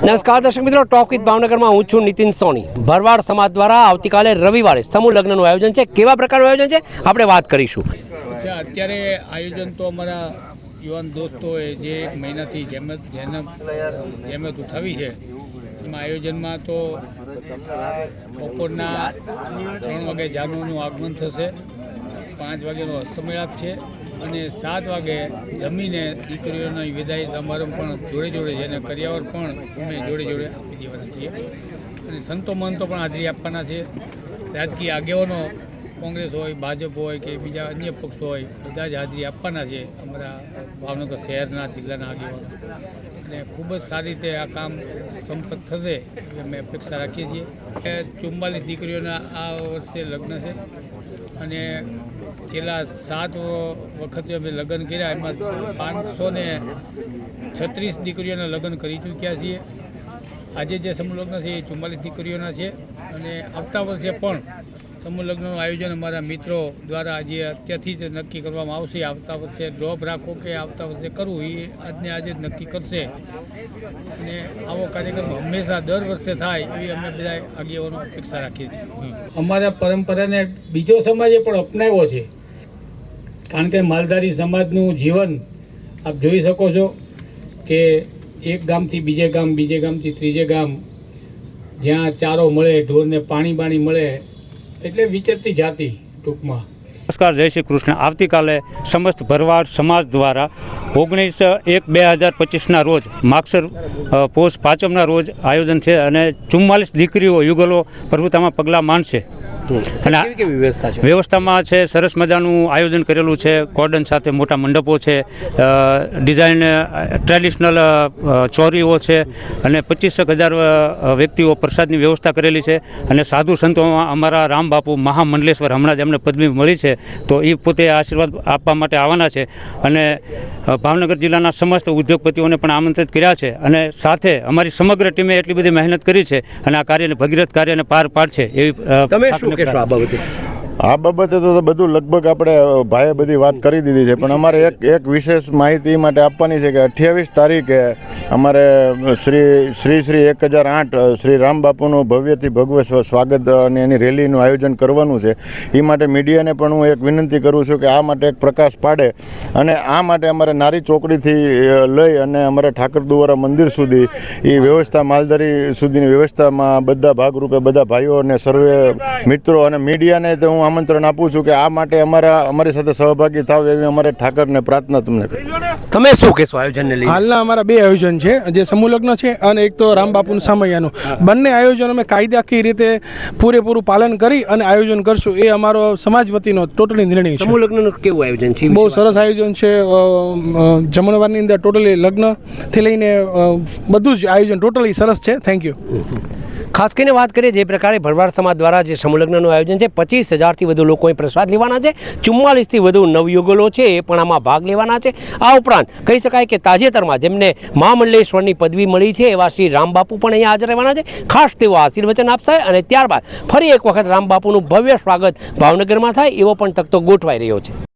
નમસ્કાર, દર્શક મિત્રો, ટોક વિથ ભાવનગરમાં હું છું નીતિન સોની. ભરવાડ સમાજ દ્વારા આવતીકાલે રવિવારે સમૂહ લગ્નનું આયોજન છે. કેવા પ્રકારનું આયોજન છે? આપણે વાત કરીશું. અત્યારે આયોજન તો અમારા યુવાન દોસ્તોએ જે એક મહિનાથી જેમત જેમ જેમત ઉઠાવી છે, એમાં આયોજનમાં તો બપોરના ત્રણ વાગે જાનવનું આગમન થશે. પાંચ વાગ્યાનો હસ્તમેળાપ છે અને સાત વાગે જમીને દીકરીઓનો વિદાય સમારંભ પણ જોડે જોડે છે અને કરિયાવર પણ અમે જોડે જોડે આપી દેવાના છીએ. અને સંતો મહંતો પણ હાજરી આપવાના છે. રાજકીય આગેવાનો કોંગ્રેસ હોય, ભાજપ હોય કે બીજા અન્ય પક્ષો હોય, બધા જ હાજરી આપવાના છે અમારા ભાવનગર શહેરના જિલ્લાના આગેવાનો. અને ખૂબ જ સારી રીતે આ કામ સંપન્ન થશે એટલે અમે અપેક્ષા રાખીએ છીએ. ચુમ્માલીસ દીકરીઓના આ વર્ષે લગ્ન છે. અને છેલ્લા સાત વખતે અમે લગ્ન કર્યા. એમાં પાંચસો ને છત્રીસ દીકરીઓના લગ્ન કરી ચૂક્યા છીએ. આજે જે સમૂહ છે એ ચુમ્માલીસ દીકરીઓના છે. અને આવતા વર્ષે પણ સમૂહ લગ્નનું આયોજન અમારા મિત્રો દ્વારા આજે અત્યારથી જ નક્કી કરવામાં આવશે. આવતા વર્ષે ડ્રોપ રાખો કે આવતા વર્ષે કરવું, એ આજને આજે જ નક્કી કરશે. અને આવો કાર્યક્રમ હંમેશા દર વર્ષે થાય એવી અમે બધા આગેવાનો અપેક્ષા રાખીએ છીએ. અમારા પરંપરાને બીજો સમાજે પણ અપનાવ્યો છે. કારણ કે માલધારી સમાજનું જીવન આપ જોઈ શકો છો કે એક ગામથી બીજે ગામ, બીજે ગામથી ત્રીજે ગામ, જ્યાં ચારો મળે, ઢોરને પાણી બાણી મળે, એટલે વિચરતી જાતિ ટૂંકમાં. નમસ્કાર, જય શ્રી કૃષ્ણ. આવતીકાલે સમસ્ત ભરવાડ સમાજ દ્વારા ઓગણીસ એક બે હજાર પચીસના રોજ માક્ષર પોષ પાંચમના રોજ આયોજન છે અને ચુમ્માલીસ દીકરીઓ, યુગલો પ્રભુતામાં પગલાં માનશે અને વ્યવસ્થામાં છે સરસ મજાનું આયોજન કરેલું છે. કોર્ડન સાથે મોટા મંડપો છે. ડિઝાઇન ટ્રેડિશનલ ચોરીઓ છે અને પચીસેક હજાર વ્યક્તિઓ પ્રસાદની વ્યવસ્થા કરેલી છે. અને સાધુ સંતોમાં અમારા રામ બાપુ મહામંડલેશ્વર હમણાં જ એમને પદવી મળી છે. તો એ પોતે આશીર્વાદ આપવા માટે આવવાના છે. અને ભાવનગર જિલ્લાના સમસ્ત ઉદ્યોગપતિઓને પણ આમંત્રિત કર્યા છે. અને સાથે અમારી સમગ્ર ટીમે એટલી બધી મહેનત કરી છે અને આ કાર્યને ભગીરથ કાર્યને પાર પાડશે એવી તમે શું ખાતરી શું આ બાબતે આ બાબતે તો બધું લગભગ આપણે ભાઈએ બધી વાત કરી દીધી છે. પણ અમારે એક એક વિશેષ માહિતી માટે આપવાની છે કે અઠ્યાવીસ તારીખે અમારે શ્રી શ્રી શ્રી એક હજાર આઠ શ્રી રામ બાપુનું ભવ્યથી ભગવ સ્વાગત અને એની રેલીનું આયોજન કરવાનું છે. એ માટે મીડિયાને પણ હું એક વિનંતી કરું છું કે આ માટે એક પ્રકાશ પાડે અને આ માટે અમારે નારી ચોકડીથી લઈ અને અમારે ઠાકર દુવારા મંદિર સુધી એ વ્યવસ્થા માલધારી સુધીની વ્યવસ્થામાં બધા ભાગરૂપે બધા ભાઈઓ અને સર્વે મિત્રો અને મીડિયાને તો હું આમંત્રણ આપું છું કે આ માટે અમારા અમારી સાથે સહભાગી થાવ એવી અમારે ઠાકરને પ્રાર્થના તમને તમે શું કહેશો આયોજનને લઈને? હાલના અમારા બે આયોજન છે જે સમૂહલગ્ન છે અને એક તો રામબાપુનું સામૈયાનું. બંને આયોજન અમે કાયદાકીય રીતે પૂરેપૂરું પાલન કરી અને આયોજન કરશું. એ અમારો સમાજ વતીનો ટોટલી નિર્ણય છે. સમૂહલગ્નનું કેવું આયોજન છે? બહુ સરસ આયોજન છે. જમણવારની અંદર ટોટલી લગ્નથી લઈને બધું જ આયોજન ટોટલી સરસ છે. થેન્ક યુ ખાસ કરીને વાત કરીએ જે પ્રકારે ભરવાડ સમાજ દ્વારા જે સમૂહ આયોજન છે, પચીસ હજારથી વધુ લોકોએ પ્રસાદ લેવાના છે, ચુમ્માલીસથી વધુ નવયુગલો છે એ પણ આમાં ભાગ લેવાના છે. આ ઉપરાંત કહી શકાય કે તાજેતરમાં જેમને મહામંડલેશ્વરની પદવી મળી છે એવા શ્રી રામબાપુ પણ અહીંયા હાજર રહેવાના છે. ખાસ તેઓ આશીર્વચન આપશે અને ત્યારબાદ ફરી એક વખત રામબાપુનું ભવ્ય સ્વાગત ભાવનગરમાં થાય એવો પણ તકતો ગોઠવાઈ રહ્યો છે.